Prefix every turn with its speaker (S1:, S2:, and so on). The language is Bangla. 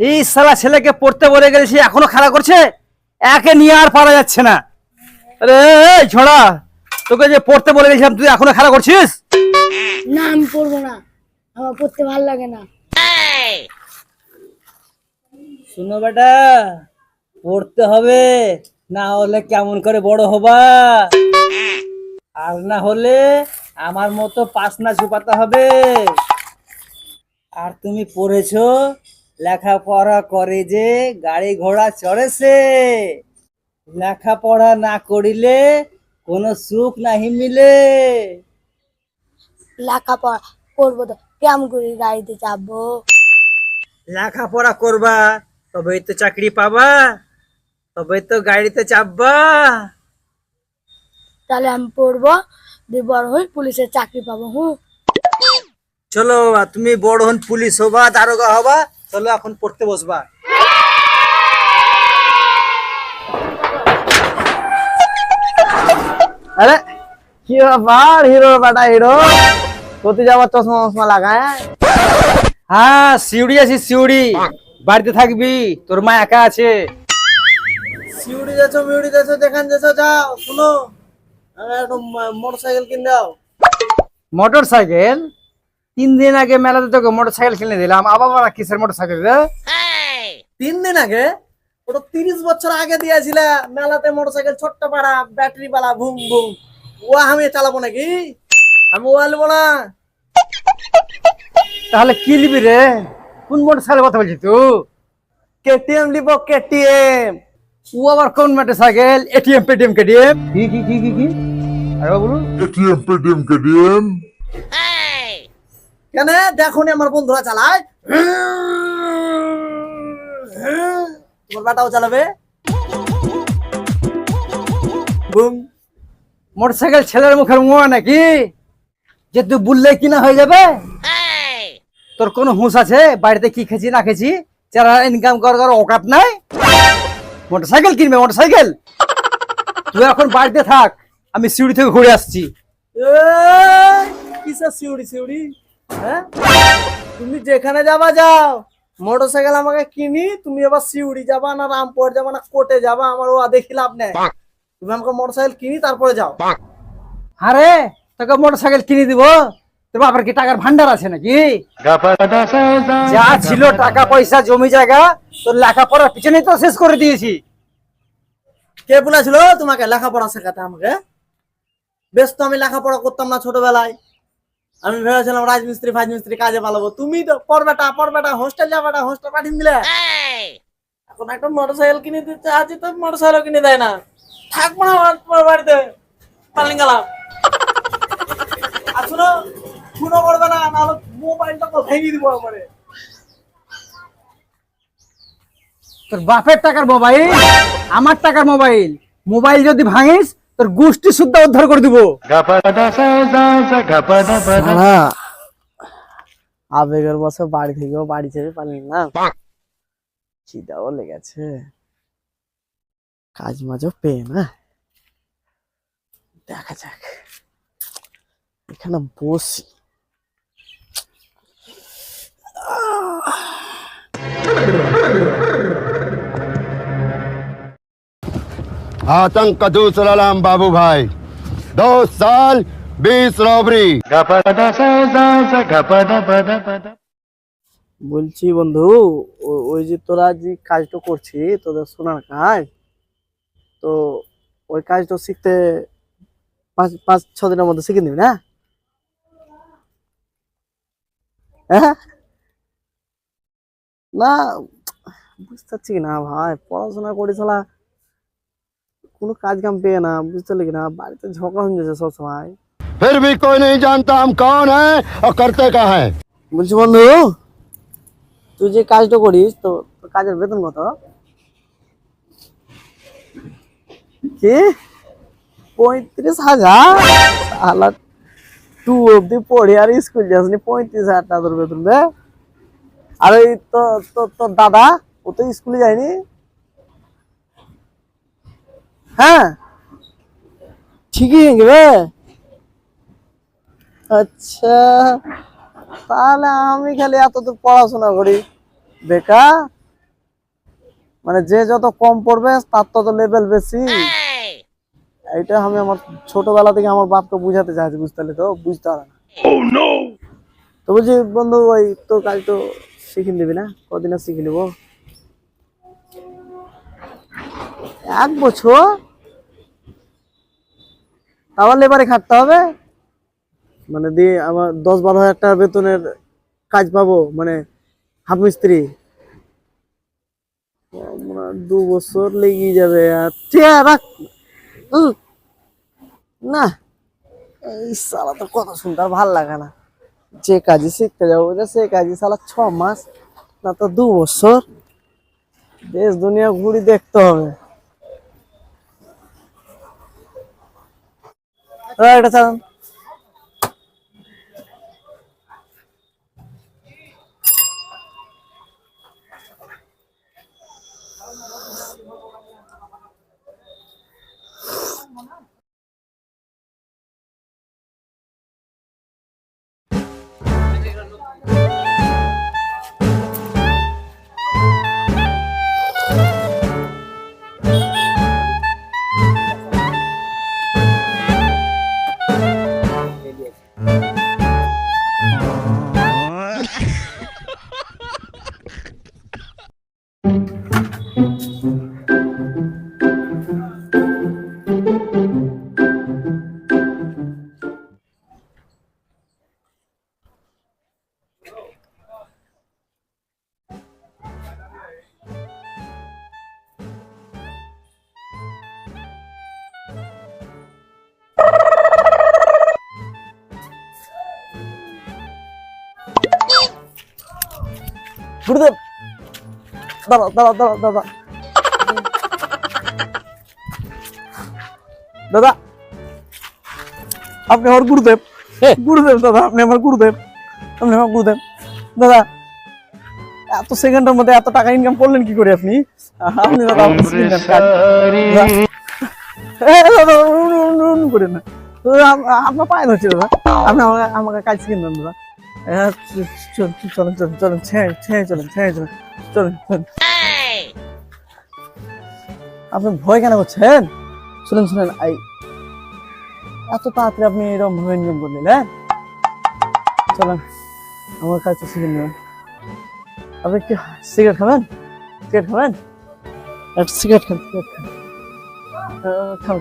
S1: এই সালা ছেলেকে পড়তে বলে গেলে সে এখনও খেলা করছে? একে নিয়ে আর পারা যাচ্ছে না। আরে এই ছোড়া তোকে যে পড়তে বলে গেছিলাম তুই এখনও খেলা করছিস?
S2: না আমি পড়ব না। আমার পড়তে ভালো লাগে না।
S1: শুনো বেটা পড়তে হবে না হলে কেমন করে বড় হবা? আর না হলে আমার মতো পাস না ছুপাতে হবে। আর তুমি পড়েছো লেখাপড়া করে যে গাড়ি ঘোড়া চড়েছে লেখাপড়া না করিলে কোনো সুখ নাহি মিলে।
S2: লেখাপড়া করব তো কেমন করে গাড়িতে
S1: লেখাপড়া করবা তবেই তো চাকরি পাবা তবেই তো গাড়িতে চাপবা।
S2: তাহলে আমি পড়ব দিয়ে বড় হয়ে পুলিশের চাকরি পাবো হুম
S1: চলো বাবা, তুমি বড় হন পুলিশ হবা দারোগা হবা। চলো এখন পড়তে বসবা।
S3: আরে কি ব্যাপার? হিরো বেটা হিরো? কোথায় যাবার চশমা মশমা লাগায়
S1: হ্যাঁ? সিউড়ি আছি সিউড়ি। বাড়িতে থাকবি তোর মা একা আছে।
S3: সিউড়ি যাচ্ছ মিউড়ি যাচ্ছ যেখান যাচ্ছ যাও শুনো। মোটর সাইকেল কিনে দাও।
S1: মোটর সাইকেল তিন দিন আগে মেলাতে তোকে মোটর সাইকেল কিনে দিলাম আবার কিসের মোটর সাইকেল রে
S3: তিন দিন আগে? ওটা তিরিশ বছর আগে দিয়েছিলে মেলাতে মোটর সাইকেল ছোট্ট পাড়া ব্যাটারি বালা ভুম ভুম। ও আমি চালাবো নাকি? আমি ও আলবো না।
S1: তাহলে কি নিবি রে? কোন মোটর সাইকেল কথা বলছিস তুই?
S3: কেটিএম নিব কেটিএম
S1: ও আবার কোন motorcycle ATM Paytm KTM কি কি কি কি কি? আরে বলুন
S4: এটিএম পেটিএম কেটিএম
S3: কেন? দেখো আমার বন্ধুরা চালায়। তোমার বেটাও চালাবে। বুম।
S1: মোটর সাইকেল ছেলের মুখের মোয়া নাকি? যে তুই বললে কিনা হয়ে যাবে? তোর কোনো হুঁশ আছে? বাড়িতে কি খেছি না খেছি যারা ইনকাম করার অকাত নাই? মোটর সাইকেল কিনবে মোটর সাইকেল তুই এখন বাড়িতে থাক আমি সিউড়ি থেকে ঘুরে আসছি।
S3: কিসের সিউড়ি সিউড়ি হ্যাঁ? তুমি যেখানে যাবা যাও। মোটরসাইকেল আমাকে কিনি তুমি এবার সিউড়ি যাবা না রামপুর যাবা না কোটে যাবা আমার ও দেখি লাভ নেই। তুমি আমাকে মোটরসাইকেল কিনি তারপরে যাও।
S1: আরে তোকে মোটর সাইকেল কিনে দিব? তোর বাবার কি টাকার ভান্ডার আছে নাকি? যা ছিল টাকা পয়সা জমি জায়গা তোর লেখাপড়ার পিছনেই তো শেষ করে দিয়েছি।
S3: কে বলেছিল তোমাকে লেখাপড়া শেখাতে আমাকে? বেশ তো আমি লেখাপড়া করতাম না ছোটবেলায়। আমি ভেবেছিলাম রাজমিস্ত্রি ফাজমিস্ত্রি কাজে পালাবো। তুমি তো পড়বেটা পড়বেটা হোস্টেল যাবেটা হোস্টেল পাঠিয়ে দিলে। এখন একটা মোটরসাইকেল কিনে দিতে আছি তো মোটরসাইকেল কিনে দেয় না। থাকব না আমার তোমার বাড়িতে। পালিং গেলাম। আর শুনো শুনো করবে না নাহলে মোবাইলটা তো ভেঙে দিব একবারে
S1: তোর বাপের টাকার মোবাইল আমার টাকার মোবাইল মোবাইল যদি ভাঙিস তোর গোষ্ঠী শুদ্ধ উদ্ধার করে দিব।
S3: আবেগের বছর বাড়ি থেকেও বাড়ি ছেড়ে পালিনি না খিদাও লেগেছে। কাজ মাঝও পেয়ে না। দেখা যাক। এখানে বসি।
S4: आतंक का दूसरा नाम बाबू भाई दो साल बीस रॉबरी
S3: বলছি বন্ধু ও- ওই যে তোরা যে কাজটা করছি তোদের সোনার কাজ তো ওই কাজটা শিখতে পাঁচ পাঁচ ছ দিনের মধ্যে শিখে নিবি না হ্যাঁ না বুঝতে পারছি কি না ভাই পড়াশোনা করে চলা কোনো কাজ কাম পেয়ে না বুঝতে লেগে না বাড়িতে ঝগড়া হয়ে যাচ্ছে সবসময়।
S4: ফির ভি কই নেই জানতাম কন হ্যাঁ আর করতে কা হ্যাঁ
S3: বলছি বন্ধু তুই যে কাজটা করিস তো কাজের বেতন কত? কি? পঁয়ত্রিশ হাজার? আলাদ টু অব্দি পড়ি আর স্কুল যাস নি পঁয়ত্রিশ হাজার টাকা বেতন বে। আর ওই তো তোর দাদা ও তো স্কুলে যায়নি? হ্যাঁ। ঠিকই বে আচ্ছা তাহলে আমি খালি এত দূর পড়াশোনা করি। বেকার মানে যে যত কম পড়বে তার তত লেভেল বেশি। এইটা আমি আমার ছোটবেলা থেকে আমার বাপকে বুঝাতে চাইছি বুঝতে তো? বুঝতে পারে না। তো বলছি বন্ধু ওই তোর কাজ তো শিখে নিবি না? কদিন শিখে নিবো? এক বছর? আবার লেবারে খাটতে হবে। মানে দিয়ে আমার দশ বারো হাজার টাকার বেতনের কাজ পাবো মানে হাফ মিস্ত্রি। দু বছর লেগে যাবে আর রাখ। না, এই সালা তো শুনতে আর ভালো লাগে না। যে কাজে শিখতে যাব সে কাজে সালা ছ মাস, না তো দু বছর। দেশ, দুনিয়া ঘুরি দেখতে হবে। এই, এটা চালান গুরুদেব দাঁড়া দাঁড়া দাঁড়া দাদা দাদা আপনি আমার গুরুদেব। গুরুদেব দাদা আপনি আমার গুরুদেব। আপনি আমার গুরুদেব। দাদা এত সেকেন্ডের মধ্যে এত টাকা ইনকাম করলেন কি করে আপনি? আপনি দাদা করেন না। আপনার পায়ে ধরছি দাদা। আপনি আমাকে আমাকে কাজ শিখেন দাদা। চলেন চলেন চলেন ছেড়ে চলেন ছেড়ে চলেন চলেন চলেন আপনি ভয় কেন করছেন শুনেন শুনেন আই এত তাড়াতাড়ি আপনি এরকম ভাবে ইনকাম করলেন হ্যাঁ চলেন আমার কাছে শিখে নেবেন আপনি কি সিগারেট খাবেন সিগারেট খাবেন একটা সিগারেট খান সিগারেট খান খান।